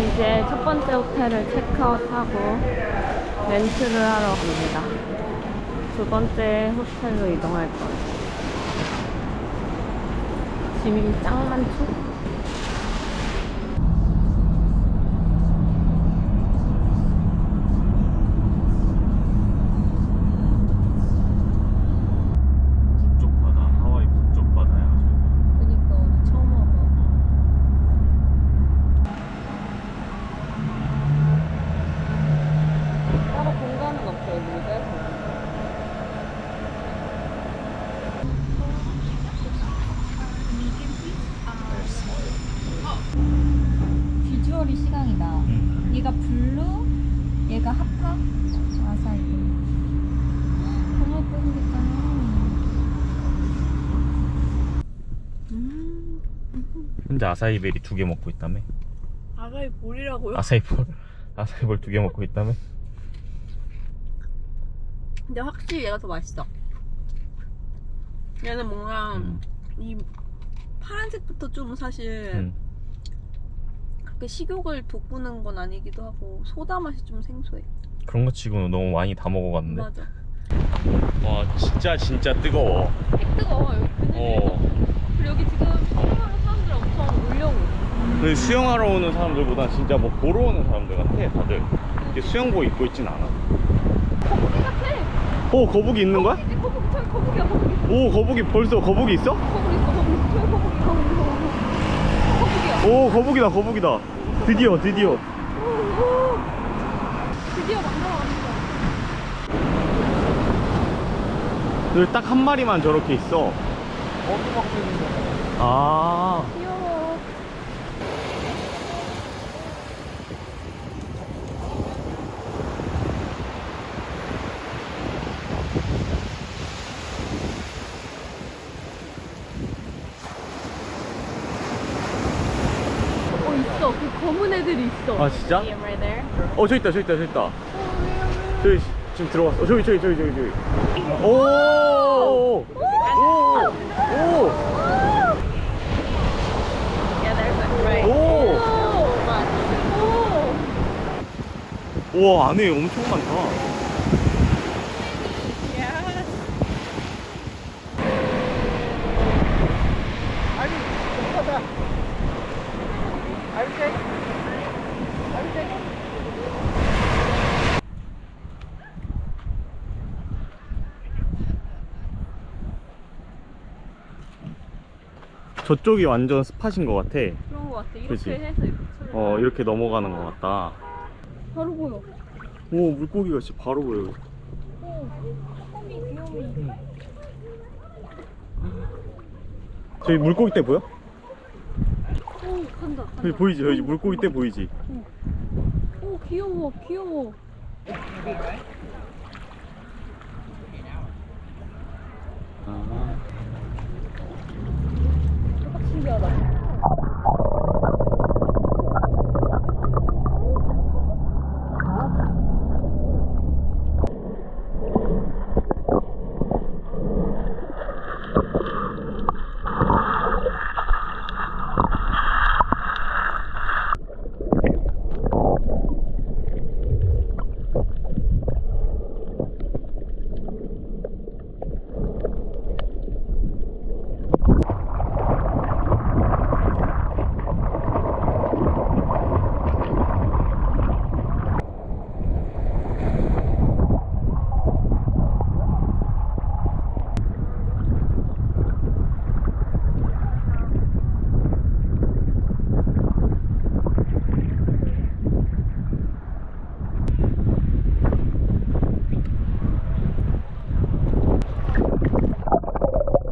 이제 첫 번째 호텔을 체크아웃하고 렌트를 하러 갑니다. 두 번째 호텔로 이동할 거예요. 짐이 짱 많죠? 북쪽 바다, 하와이 북쪽 바다야. 저희가. 그니까 오늘 처음 와봐. 따로 공간은 없어 여기에. 비주얼이 시강이다. 응. 얘가 블루, 얘가 하파, 아사히. 예쁘게 생겼잖아. 현재 아사이베리 두 개 먹고 있다며? 아가이 볼이라고요? 아사이볼, 아사이볼 두 개 먹고 있다며? 근데 확실히 얘가 더 맛있어. 얘는 뭔가 음. 이 파란색부터 좀 사실 응. 그렇게 식욕을 돋구는 건 아니기도 하고 소다 맛이 좀 생소해. 그런 거 치고는 너무 많이 다 먹어갔는데. 맞아. 와, 진짜 진짜 뜨거워. 뜨거워 여기. 어. 그리고 여기 지금 수영하는 사람들 엄청 몰려오고 있어. 근데 수영하러 오는 사람들보다 진짜 뭐 보러 오는 사람들 같아, 다들. 이렇게 수영복 입고 있진 않아. 거북이 같아. 오, 거북이 있는 거야? 거북이 저기 거북이야 거북이. 오, 거북이 벌써 거북이 있어? 거북이 있어 거북이 있어. 저기 거북이 거북이 거북이. 오, 거북이다, 거북이다. 드디어, 드디어. 드디어 만나왔어. 여기 딱한 마리만 저렇게 있어. 아, 귀여워. 어 있어. 그 검은 애들이 있어. 아 진짜? Right there. 어, 저기 있다, 저기 있다, 저기 있다. 저기 지금 들어왔어. 어, 저기, 저기, 저기, 저기, 저기. 오, 오, 오, Yeah, there's a right. 오, 오. 우와, 안에 엄청 많다. 저쪽이 완전 스팟인 것 같아. 그런 거 같아. 이렇게 그치? 해서 이렇게 쳐요. 어, 이렇게 넘어가는 것 같다. 바로 보여. 오, 물고기가 진짜 바로 보여. 오. 쭈꾸미 귀여워. 저기 물고기 때 보여? 오 간다. 간다. 저기 보이지? 저기 물고기 때 보이지? 오 귀여워 귀여워.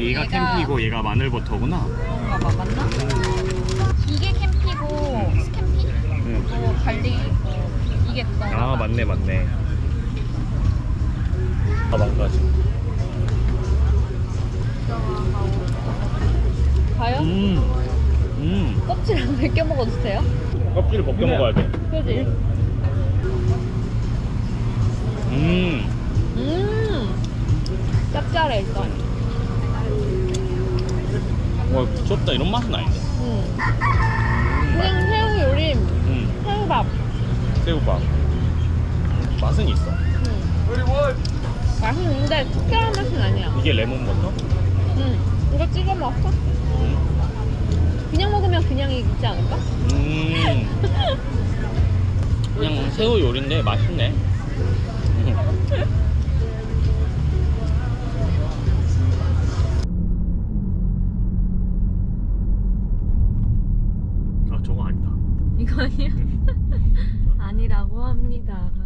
얘가- 캠피고 얘가 마늘버터구나. 그런가 봐 맞나? 이게 캠피고 스캠피? 응. 또 갈릭 뭐 이게 그거 아 맞네 맞네. 아 망가지. 과연? 음. 음. 껍질 안 벗겨 먹어도 돼요? 껍질을 벗겨 먹어야 돼. 그지? 짭짤해 일단 와 미쳤다 이런 맛은 아닌데. 음. 그냥 새우 요림 음. 새우밥 새우밥. 맛은 있어. 음. 맛은 있는데 특별한 맛은 아니야 이게 레몬버터? 음. 이거 찍어 먹어? 음. 그냥 먹으면 그냥이지 않을까? 음. 그냥 새우 요리인데 맛있네. 저거 아니다. 이거 아니야? 아니라고 합니다